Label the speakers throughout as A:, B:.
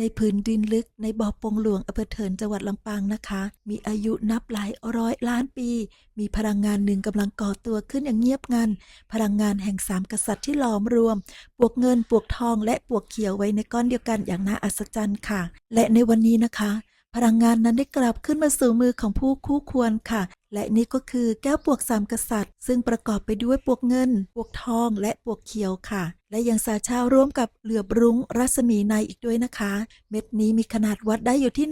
A: ในพื้นดินลึกในบ่อปงหลวงอำเภอเถินจังหวัดลำปางนะคะ มีอายุนับหลายร้อยล้านปี มีพลังงานหนึ่งกำลังก่อตัวขึ้นอย่างเงียบงัน พลังงานแห่งสามกษัตริย์ที่หลอมรวม ปวกเงินปวกทองและปวกเขียวไว้ในก้อนเดียวกันอย่างน่าอัศจรรย์ค่ะ และในวันนี้นะคะ พลังงานนั้นได้กลับขึ้นมาสู่มือของผู้คู่ควรค่ะและนี่ก็คือแก้วปวกสามกษัตริย์ ซึ่งประกอบไปด้วยปวกเงิน ปวกทอง และปวกเขียวค่ะ และยังสาชาร่วมกับเหลือบรุ้งรัศมีในอีกด้วยนะคะ เม็ดนี้มีขนาดวัดได้อยู่ที่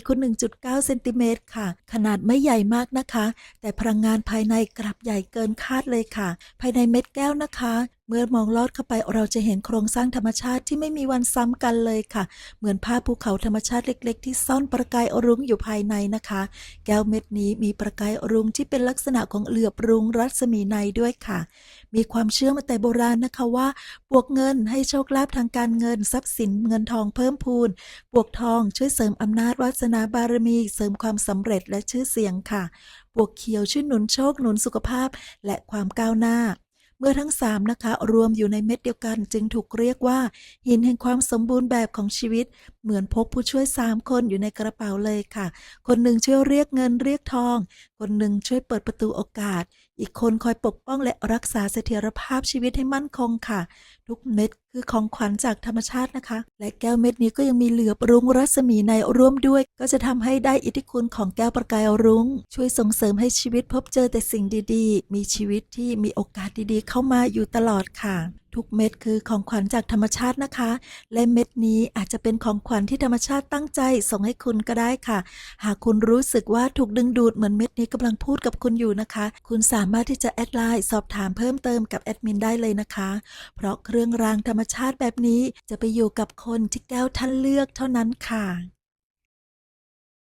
A: 1.4คูณ1.9เซนติเมตรค่ะ ขนาดไม่ใหญ่มากนะคะ แต่พลังงานภายในกลับใหญ่เกินคาดเลยค่ะ ภายในเม็ดแก้วนะคะ เมื่อมองลอดเข้าไปเราจะเห็นโครงสร้างธรรมชาติที่ไม่มีวันซ้ำกันเลยค่ะ เหมือนภาพภูเขาธรรมชาติเล็ก ๆ ที่ซ่อนประกายอรุณอยู่ภายในนะคะ แก้วเม็ดนี้มีประกายอรุณที่เป็นลักษณะของเหลือบรุ้งรัศมีในด้วยค่ะ มีความเชื่อมาแต่โบราณนะคะว่าปวกเงินให้โชคลาภทางการเงินทรัพย์สินเงินทองเพิ่มพูน ปวกทองช่วยเสริมอำนาจวาสนาบารมีเสริมความสำเร็จและชื่อเสียงค่ะ ปวกเขียวช่วยหนุนโชคหนุนสุขภาพและความก้าวหน้า เมื่อทั้งสามนะคะ รวมอยู่ในเม็ดเดียวกันจึงถูกเรียกว่า หินแห่งความสมบูรณ์แบบของชีวิต เหมือนพกผู้ช่วยสามคนอยู่ในกระเป๋าเลยค่ะ คนหนึ่งช่วยเรียกเงินเรียกทอง คนหนึ่งช่วยเปิดประตูโอกาส อีกคนคอยปกป้องและรักษาเสถียรภาพชีวิตให้มั่นคงค่ะ ทุกเม็ด คือของขวัญจากธรรมชาตินะคะ และแก้วเม็ดนี้ก็ยังมีเหลือบรุ้งรัศมีในร่วมด้วย ก็จะทำให้ได้อิทธิคุณของแก้วประกายรุ้ง ช่วยส่งเสริมให้ชีวิตพบเจอแต่สิ่งดีๆ มีชีวิตที่มีโอกาสดีๆ เข้ามาอยู่ตลอดค่ะ ทุกเม็ดคือของขวัญจากธรรมชาตินะคะ และเม็ดนี้อาจจะเป็นของขวัญที่ธรรมชาติตั้งใจส่งให้คุณก็ได้ค่ะ หากคุณรู้สึกว่าถูกดึงดูดเหมือนเม็ดนี้กำลังพูดกับคุณอยู่นะคะ คุณสามารถที่จะแอดไลน์สอบถามเพิ่มเติมกับแอดมินได้เลยนะคะ เพราะเครื่องรางธรรมชาติแบบนี้จะไปอยู่กับคนที่แก้วท่านเลือกเท่านั้นค่ะ